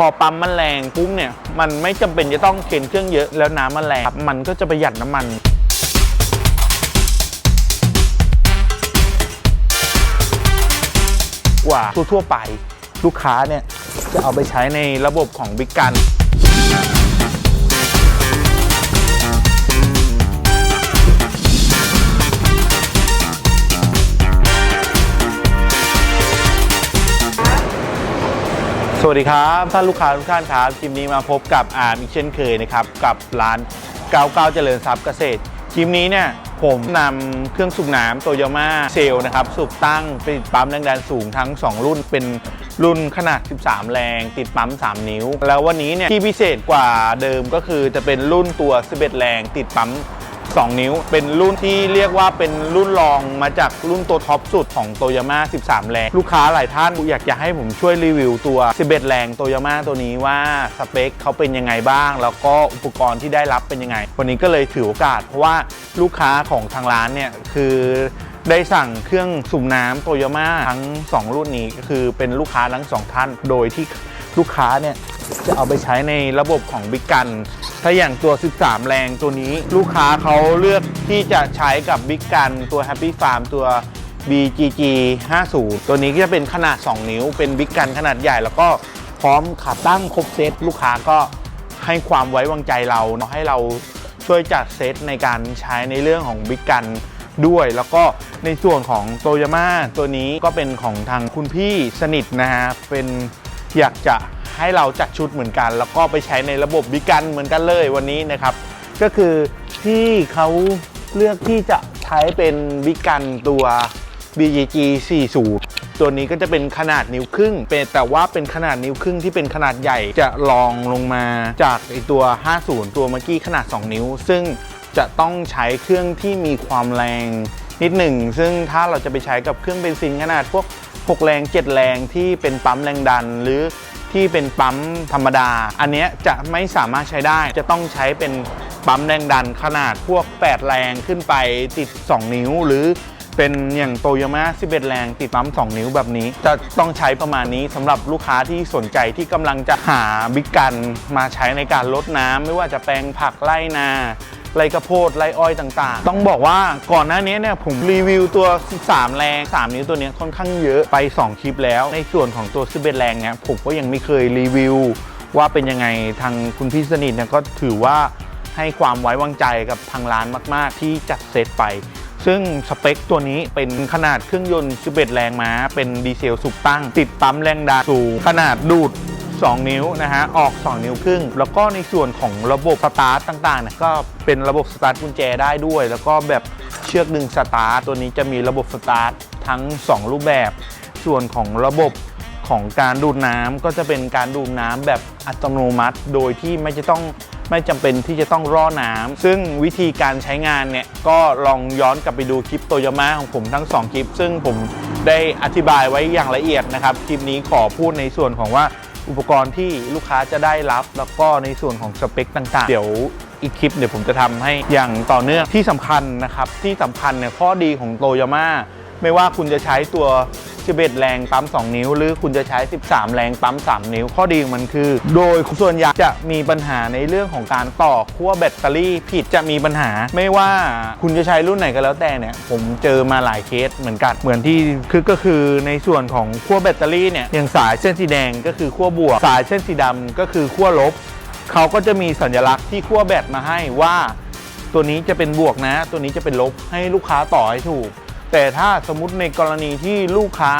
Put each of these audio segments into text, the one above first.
พอปั๊มมันแรงปุ๊บเนี่ย มันไม่จำเป็นจะต้องเข็นเครื่องเยอะแล้วน้ำมันแรงมันก็จะประหยัดน้ำมันกว่าทั่วๆไป ลูกค้าเนี่ยจะเอาไปใช้ในระบบของบิ๊กกัน สวัสดีครับท่านลูกค้าทุกท่านครับคลิปนี้มาพบกับอาร์มอีกเช่นเคยนะครับกับร้าน99เจริญทรัพย์เกษตรคลิปนี้เนี่ยผมนำเครื่องสูบน้ำโตโยมาเซลนะครับสูบตั้งติดปั๊มแรงดันสูงทั้ง 2 รุ่นเป็นรุ่นขนาด 13 แรง ติดปั๊ม 3 นิ้ว แล้ววันนี้เนี่ยที่พิเศษกว่าเดิมก็คือจะเป็นรุ่นตัว 11 แรง ติดปั๊ม 2 นิ้ว เป็นรุ่นที่เรียกว่าเป็นรุ่นรองมาจากรุ่นตัวท็อปสุดของโตโยม่า13 แรง ลูกค้าหลายท่านอยากจะให้ผมช่วยรีวิวตัว 11 แรงโตโยม่าตัวนี้ว่าสเปคเขาเป็นยังไงบ้าง แล้วก็อุปกรณ์ที่ได้รับเป็นยังไง วันนี้ก็เลยถือโอกาส เพราะว่าลูกค้าของทางร้านเนี่ยคือได้สั่งเครื่องสูบน้ำโตโยมาทั้ง 2 รุ่นนี้ก็คือเป็นลูกค้าทั้งสองท่าน โดยที่ลูกค้าเนี่ย จะเอาไปใช้ในระบบของบิ๊กกัน ถ้าอย่างตัว 13 แรงตัวนี้ลูกค้าเขาเลือกที่จะใช้กับบิ๊กกันตัว Happy Farm ตัว BGG 50 ตัวนี้ก็จะเป็นขนาด 2 นิ้ว เป็นบิ๊กกันขนาดใหญ่ แล้วก็พร้อมขาตั้งครบเซตลูกค้าก็ให้ความไว้วางใจเราเนาะให้เราช่วยจัดเซตในการใช้ในเรื่องของบิ๊กกันด้วย แล้วก็ในส่วนของโตยาม่าตัวนี้ก็เป็นของทางคุณพี่สนิทนะฮะเป็นอยากจะ ให้เราจัดชุดเหมือนกัน แล้วก็ไปใช้ในระบบบิกันเหมือนกันเลยวันนี้นะครับ ก็คือที่เขาเลือกที่จะใช้เป็นบิกันตัว BGG 40ตัวนี้ก็จะเป็นขนาดนิ้วครึ่งเป็นแต่ว่าเป็นขนาดนิ้วครึ่งที่เป็นขนาดใหญ่จะรองลงมาจากไอตัว 50 ตัวเมื่อกี้ขนาด 2 นิ้ว ซึ่งจะต้องใช้เครื่องที่มีความแรงนิดหนึ่ง ซึ่งถ้าเราจะไปใช้กับเครื่องเบนซินขนาดพวก 6 แรง 7 แรงที่เป็นปั๊มแรงดัน หรือ ที่เป็นปั๊มธรรมดา อันนี้จะไม่สามารถใช้ได้ จะต้องใช้เป็นปั๊มแรงดันขนาดพวก 8 แรงขึ้นไปติด 2 นิ้ว หรือเป็นอย่างโตโยมา11 แรงติดปั๊ม 2 นิ้วแบบนี้ จะต้องใช้ประมาณนี้สำหรับลูกค้าที่สนใจที่กำลังจะหาบิ๊กกันมาใช้ในการลดน้ำไม่ว่าจะแปลงผักไร่นา ไรกระโพดไรอ้อยต่างๆ ต้องบอกว่าก่อนหน้านี้เนี่ยผมรีวิวตัว 13 แรง 3 นิ้วตัวนี้ค่อนข้างเยอะไป 2 คลิปแล้ว ในส่วนของตัว11แรงเนี่ยผมก็ยังไม่เคยรีวิว ว่าเป็นยังไงทางคุณพี่สนิทเนี่ยก็ถือว่าให้ความไว้วางใจกับทางร้านมากๆ ที่จัดเซตไป ซึ่งสเปคตัวนี้เป็นขนาดเครื่องยนต์11แรงม้า เป็นดีเซลสุกตั้ง ติดปั๊มแรงดันสูง ขนาดดูด 2 นิ้วนะฮะออก 2 นิ้วครึ่ง แล้วก็ในส่วนของระบบสตาร์ตต่างๆเนี่ยก็เป็นระบบสตาร์ทกุญแจได้ด้วย แล้วก็แบบเชือกดึงสตาร์ทตัวนี้จะมีระบบสตาร์ททั้ง 2 รูปแบบ ส่วนของระบบของการดูดน้ำก็จะเป็นการดูดน้ำแบบอัตโนมัติ โดยที่ไม่จะต้องไม่จำเป็นที่จะต้องร่อน้ำซึ่งวิธีการใช้งานเนี่ย ก็ลองย้อนกลับไปดูคลิปโตโยมาของผมทั้ง 2 คลิป ซึ่งผมได้อธิบายไว้อย่างละเอียดนะครับ คลิปนี้ขอพูดในส่วนของว่า อุปกรณ์ที่ลูกค้าจะได้รับ แล้วก็ในส่วนของสเปคต่างๆ เดี๋ยวอีกคลิปเดี๋ยวผมจะทำให้อย่างต่อเนื่องที่สำคัญนะครับ ที่สำคัญเนี่ยข้อดีของโตโยมา ไม่ว่าคุณจะใช้ตัว 11 แรงปั๊ม 2 นิ้ว หรือคุณจะใช้ 13 แรงปั๊ม 3 นิ้ว ข้อดีของมันคือ โดยส่วนใหญ่จะมีปัญหาในเรื่องของการต่อขั้วแบตเตอรี่ผิดจะมีปัญหา ไม่ว่าคุณจะใช้รุ่นไหนก็แล้วแต่เนี่ย ผมเจอมาหลายเคสเหมือนกัน เหมือนที่คือก็คือในส่วนของขั้วแบตเตอรี่เนี่ย อย่างสายเส้นสีแดงก็คือขั้วบวก สายเส้นสีดำก็คือขั้วลบ เขาก็จะมีสัญลักษณ์ที่ขั้วแบตมาให้ว่า ตัวนี้จะเป็นบวกนะ ตัวนี้จะเป็นลบให้ลูกค้าต่อให้ถูก แต่ถ้าสมมติในกรณีที่ลูกค้า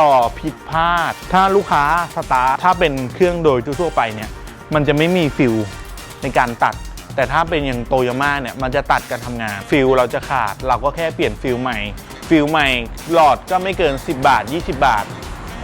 ต่อผิดพลาด ถ้าลูกค้าสตาร์ทถ้าเป็นเครื่องโดยทั่วไปเนี่ยมันจะไม่มีฟิลในการตัด แต่ถ้าเป็นอย่างโตโยมาเนี่ยมันจะตัดการทำงานฟิลเราจะขาด เราก็แค่เปลี่ยนฟิลใหม่ ฟิลใหม่หลอดก็ไม่เกิน 10 บาท 20 บาท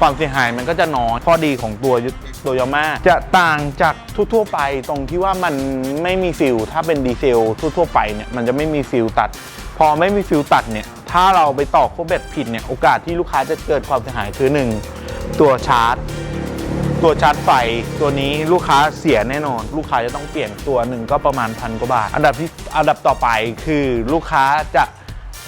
ความเสียหายมันก็จะน้อยข้อดีของตัวโตโยมาจะต่างจากทั่วๆไปตรงที่ว่ามันไม่มีฟิลถ้าเป็นดีเซลทั่วๆไปเนี่ยมันจะไม่มีฟิลตัด พอไม่มีฟิลตัดเนี่ย ถ้าเราไปต่อโคเบตผิดเนี่ยโอกาสที่ลูกค้าจะเกิดความเสียหายคือ 1 ตัวชาร์จ ตัวชาร์จไฟตัวนี้ลูกค้าเสียแน่นอน ลูกค้าจะต้องเปลี่ยนตัวหนึ่งก็ประมาณพันกว่าบาท อันดับที่อันดับต่อไปคือลูกค้าจะ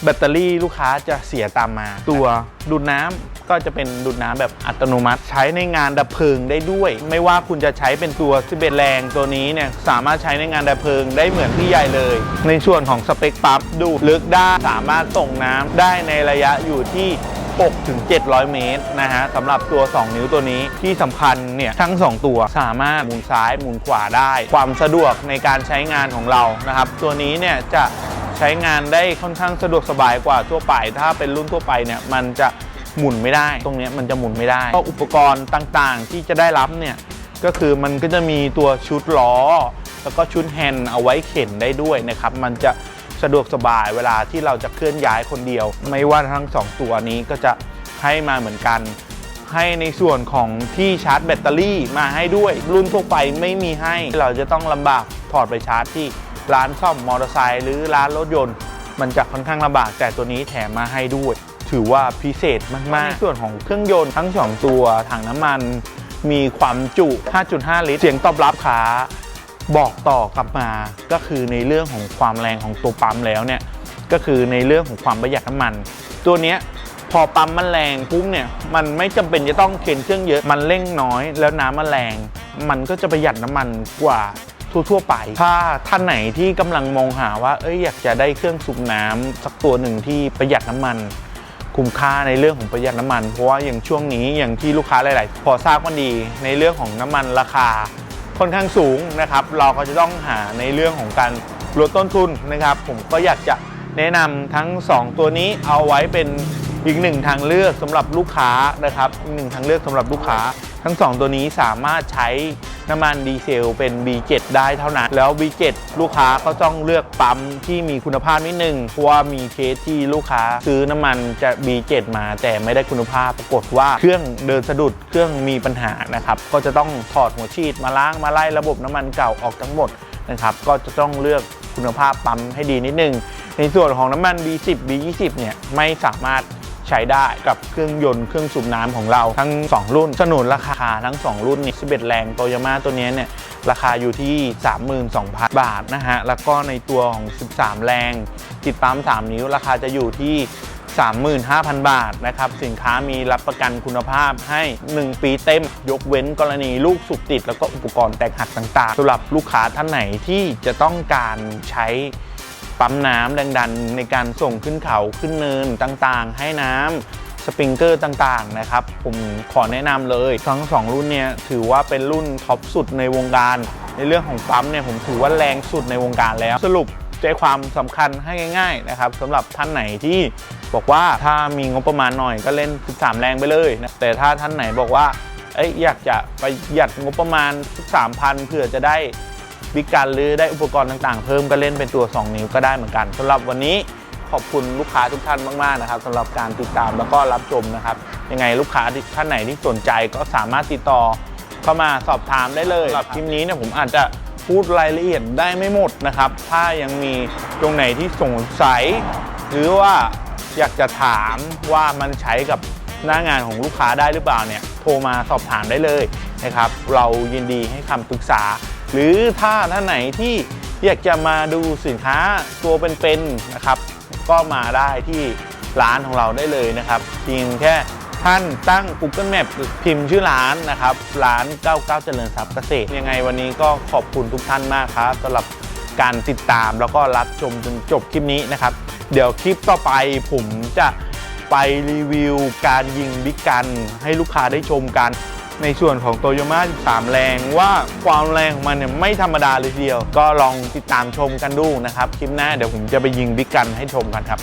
แบตเตอรี่ลูกค้าจะเสียตามมา ตัวดูดน้ำ ก็จะเป็นดูดน้ำแบบอัตโนมัติ ใช้ในงานดับเพลิงได้ด้วย ไม่ว่าคุณจะใช้เป็นตัว11แรงตัวนี้เนี่ยสามารถใช้ในงานดับเพลิงได้เหมือนพี่ใหญ่เลย ในส่วนของสเปคปั๊บดูดลึกได้สามารถส่งน้ำได้ในระยะอยู่ที่6ถึง700 เมตรนะฮะสำหรับตัว 2 นิ้วตัวนี้ที่สำคัญเนี่ยทั้ง 2 ตัวสามารถหมุนซ้ายหมุนขวาได้ ความสะดวกในการใช้งานของเรานะครับ ตัวนี้เนี่ยจะใช้งานได้ค่อนข้างสะดวกสบายกว่าทั่วไป ถ้าเป็นรุ่นทั่วไปเนี่ยมันจะ หมุนไม่ได้ ตรงนี้มันจะหมุนไม่ได้ก็อุปกรณ์ต่างๆ ที่จะได้รับเนี่ยก็คือมันก็จะมีตัวชุดล้อ แล้วก็ชุดแฮนด์เอาไว้เข็นได้ด้วยนะครับ มันจะสะดวกสบายเวลาที่เราจะเคลื่อนย้ายคนเดียว ไม่ว่าทั้งสองตัวนี้ก็จะให้มาเหมือนกัน ให้ในส่วนของที่ชาร์จแบตเตอรี่มาให้ด้วย รุ่นทั่วไปไม่มีให้ เราจะต้องลำบากถอดไปชาร์จที่ร้านซ่อมมอเตอร์ไซค์หรือร้านรถยนต์ มันจะค่อนข้างลำบากแต่ตัวนี้แถมมาให้ด้วย ถือว่าพิเศษมากๆในส่วนของเครื่องยนต์ทั้งสองตัวถังน้ำมัน มีความจุ 5.5 ลิตร เสียงตอบรับค้าบอกต่อกลับมาก็คือในเรื่องของความแรงของตัวปั๊มแล้วเนี่ยก็คือในเรื่องของความประหยัดน้ำมัน ตัวเนี้ยพอปั๊มมันแรงปุ๊บเนี่ยมันไม่จำเป็นจะต้องเข็นเครื่องเยอะมันเร่งน้อย แล้วน้ำมันแรง มันก็จะประหยัดน้ำมันกว่าทั่วๆไป ถ้าท่านไหนที่กำลังมองหาว่าเอ้ยอยากจะได้เครื่องสูบน้ำสักตัวหนึ่งที่ประหยัดน้ำมัน คุ้มค่าในเรื่องของประหยัดน้ำมัน เพราะว่าอย่างช่วงนี้อย่างที่ลูกค้าหลาย ๆ พอทราบกันดีในเรื่องของน้ำมันราคาค่อนข้างสูงนะครับ เราก็จะต้องหาในเรื่องของการลดต้นทุนนะครับ ผมก็อยากจะแนะนำทั้ง 2 ตัวนี้เอาไว้เป็น อีกหนึ่งทางเลือกสำหรับลูกค้านะครับอีกหนึ่งทางเลือกสำหรับลูกค้า ทั้ง 2 ตัวนี้สามารถใช้น้ำมันดีเซลเป็น B7 ได้เท่านั้น แล้ว B7 ลูกค้าก็ต้องเลือกปั๊มที่มีคุณภาพนิดนึงเพราะว่ามีเคสที่ลูกค้าซื้อน้ำมันจะ B7 มาแต่ไม่ได้คุณภาพปรากฏว่าเครื่องเดินสะดุดเครื่องมีปัญหานะครับก็จะต้องถอดหัวฉีดมาล้างมาไล่ระบบน้ำมันเก่าออกทั้งหมดนะครับก็จะต้องเลือกคุณภาพปั๊มให้ดีนิดนึงในส่วนของน้ำมัน B10 B20 เนี่ยไม่สามารถ ใช้ได้กับเครื่องยนต์เครื่องสูบน้ำของเราทั้ง 2 รุ่น สนุนราคาทั้ง 2 รุ่นนี่11 แรงโตโยมาตัวนี้เนี่ยราคาอยู่ที่ 32,000 บาทนะฮะ แล้วก็ในตัวของ 13 แรง ติดปั๊ม 3 นิ้ว ราคาจะอยู่ที่35,000 บาทนะครับ สินค้ามีรับประกันคุณภาพให้ 1 ปีเต็ม ยกเว้นกรณีลูกสุกติด แล้วก็อุปกรณ์แตกหักต่างๆสำหรับลูกค้าท่านไหนที่จะต้องการใช้ ปั๊มน้ำแรงดันในการส่งขึ้นเขาขึ้นเนินต่างๆ ให้น้ำสปริงเกอร์ต่างๆนะครับ ผมขอแนะนำเลยทั้งสองรุ่นเนี่ยถือว่าเป็นรุ่นท็อปสุดในวงการ ในเรื่องของปั๊มเนี่ยผมถือว่าแรงสุดในวงการแล้ว สรุปใจความสำคัญให้ง่าย ๆนะครับสำหรับท่านไหนที่บอกว่าถ้ามีงบประมาณหน่อยก็เล่น 13 แรงไปเลยนะแต่ถ้าท่านไหนบอกว่าเอ้ยอยากจะประหยัดงบประมาณ3,000เพื่อจะได้ วิกันหรือได้อุปกรณ์ต่างๆ เพิ่มก็เล่นเป็นตัว 2 นิ้วก็ได้เหมือนกันสำหรับวันนี้ขอบคุณลูกค้าทุกท่านมากๆนะครับสำหรับการติดตามแล้วก็รับชมนะครับ ยังไงลูกค้าที่ท่านไหนที่สนใจก็สามารถติดต่อเข้ามาสอบถามได้เลยสำหรับคลิปนี้เนี่ยผมอาจจะพูดรายละเอียดได้ไม่หมดนะครับ ถ้ายังมีตรงไหนที่สงสัย หรือว่าอยากจะถามว่ามันใช้กับหน้างานของลูกค้าได้หรือเปล่าเนี่ยโทรมาสอบถามได้เลยนะครับ เรายินดีให้คำปรึกษา หรือถ้าท่านไหนที่อยากจะมาดูสินค้าตัวเป็นๆนะครับ ก็มาได้ที่ร้านของเราได้เลยนะครับเพียงแค่ท่านตั้ง Google Map พิมพ์ชื่อร้านนะครับ ร้าน 99 เจริญทรัพย์เกษตรยังไงวันนี้ก็ขอบคุณทุกท่านมากครับสำหรับการติดตามแล้วก็รับชมจนจบคลิปนี้นะครับ เดี๋ยวคลิปต่อไปผมจะไปรีวิวการยิงบิ๊กกันให้ลูกค้าได้ชมกัน ในส่วนของโตโยมา13 แรงว่าความแรงของมันเนี่ยไม่ธรรมดาเลยทีเดียว ก็ลองติดตามชมกันดูนะครับ คลิปหน้าเดี๋ยวผมจะไปยิงบิ๊กกันให้ชมกันครับ